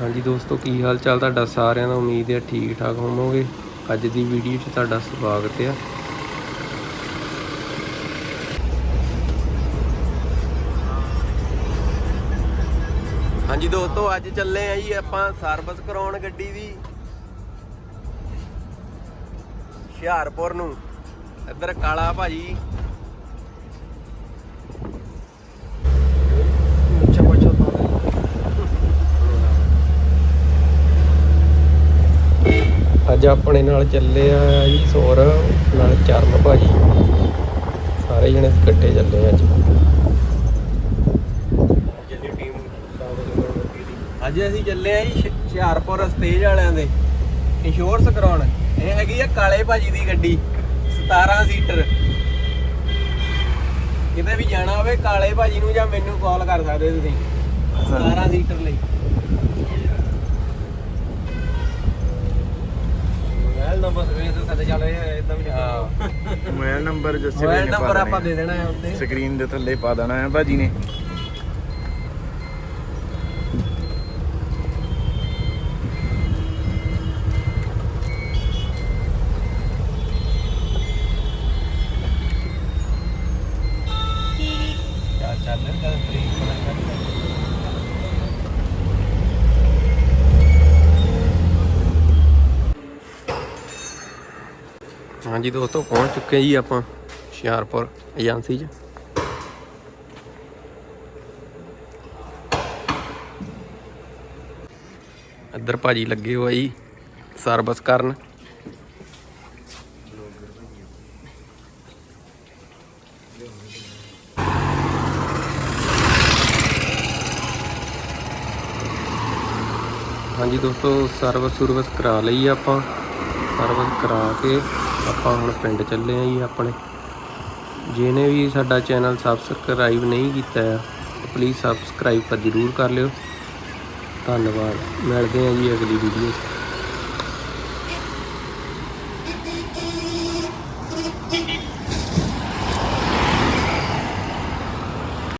ਹਾਂਜੀ ਦੋਸਤੋ, ਕੀ ਹਾਲ ਚਾਲ ਤੁਹਾਡਾ? ਸਾਰਿਆਂ ਦਾ ਉਮੀਦ ਹੈ ਠੀਕ ਠਾਕ ਹੋਵੋਗੇ। ਅੱਜ ਦੀ ਵੀਡੀਓ 'ਚ ਤੁਹਾਡਾ ਸਵਾਗਤ ਹੈ। ਹਾਂਜੀ ਦੋਸਤੋ, ਅੱਜ ਚੱਲੇ ਆ ਜੀ ਆਪਾਂ ਸਰਵਿਸ ਕਰਾਉਣ ਗੱਡੀ ਦੀ। ਹੁਸ਼ਿਆਰਪੁਰ ਨੂੰ। ਇੱਧਰ ਕਾਲਾ ਭਾਜੀ। ਅੱਜ ਆਪਣੇ ਨਾਲ ਚੱਲੇ ਆ ਜੀ ਸੌਰ ਨਾਲ ਚਰਨ ਭਾਜੀ ਸਾਰੇ ਜਣੇ ਇਕੱਠੇ ਚੱਲੇ ਆ ਅੱਜ। ਅੱਜ ਅਸੀਂ ਚੱਲੇ ਆ ਜੀ ਹੁ- ਹੁਸ਼ਿਆਰਪੁਰ ਸਟੇਜ ਵਾਲਿਆਂ ਦੇ ਇੰਸ਼ੋਰੈਂਸ ਕਰਾਉਣ। ਇਹ ਹੈਗੀ ਆ ਕਾਲੇ ਭਾਜੀ ਦੀ ਗੱਡੀ 17 ਸੀਟਰ। ਕਿਤੇ ਵੀ ਜਾਣਾ ਹੋਵੇ ਕਾਲੇ ਭਾਜੀ ਨੂੰ ਜਾਂ ਮੈਨੂੰ ਕਾਲ ਕਰ ਸਕਦੇ ਤੁਸੀਂ। 17 ਸੀਟਰ ਲਈ ਮੋਬਾਈਲ ਨੰਬਰ ਚੱਲ ਇਦਾਂ ਵੀ ਮੋਬਾਈਲ ਨੰਬਰ ਜੱਸੇ ਮੋਬਾਈਲ ਨੰਬਰ ਆਪਾਂ ਦੇ ਦੇਣਾ ਹੈ ਉੱਤੇ ਸਕਰੀਨ ਦੇ ਥੱਲੇ ਪਾ ਦੇਣਾ ਹੈ ਭਾਜੀ ਨੇ। ਹਾਂਜੀ ਦੋਸਤੋ, ਪਹੁੰਚ ਚੁੱਕੇ ਜੀ ਆਪਾਂ ਹੁਸ਼ਿਆਰਪੁਰ ਏਜੰਸੀ 'ਚ। ਇੱਧਰ ਭਾਜੀ ਲੱਗੇ ਹੋਏ ਜੀ ਸਰਵਿਸ ਕਰਨ। ਹਾਂਜੀ ਦੋਸਤੋ ਸਰਵਿਸ ਸੁਰਵਿਸ ਕਰਾ ਲਈ ਆਪਾਂ। ਸਰਵਿਸ ਕਰਾ ਕੇ ਆਪਾਂ ਹੁਣ ਪਿੰਡ ਚੱਲੇ ਆ ਜੀ ਆਪਣੇ। ਜਿਹਨੇ ਵੀ ਸਾਡਾ ਚੈਨਲ ਸਬਸਕ੍ਰਾਈਬ ਨਹੀਂ ਕੀਤਾ ਹੈ ਪਲੀਜ਼ ਸਬਸਕ੍ਰਾਈਬ ਕਰ ਜ਼ਰੂਰ ਕਰ ਲਿਓ। ਧੰਨਵਾਦ। ਮਿਲਦੇ ਆ ਜੀ ਅਗਲੀ ਵੀਡੀਓ 'ਚ।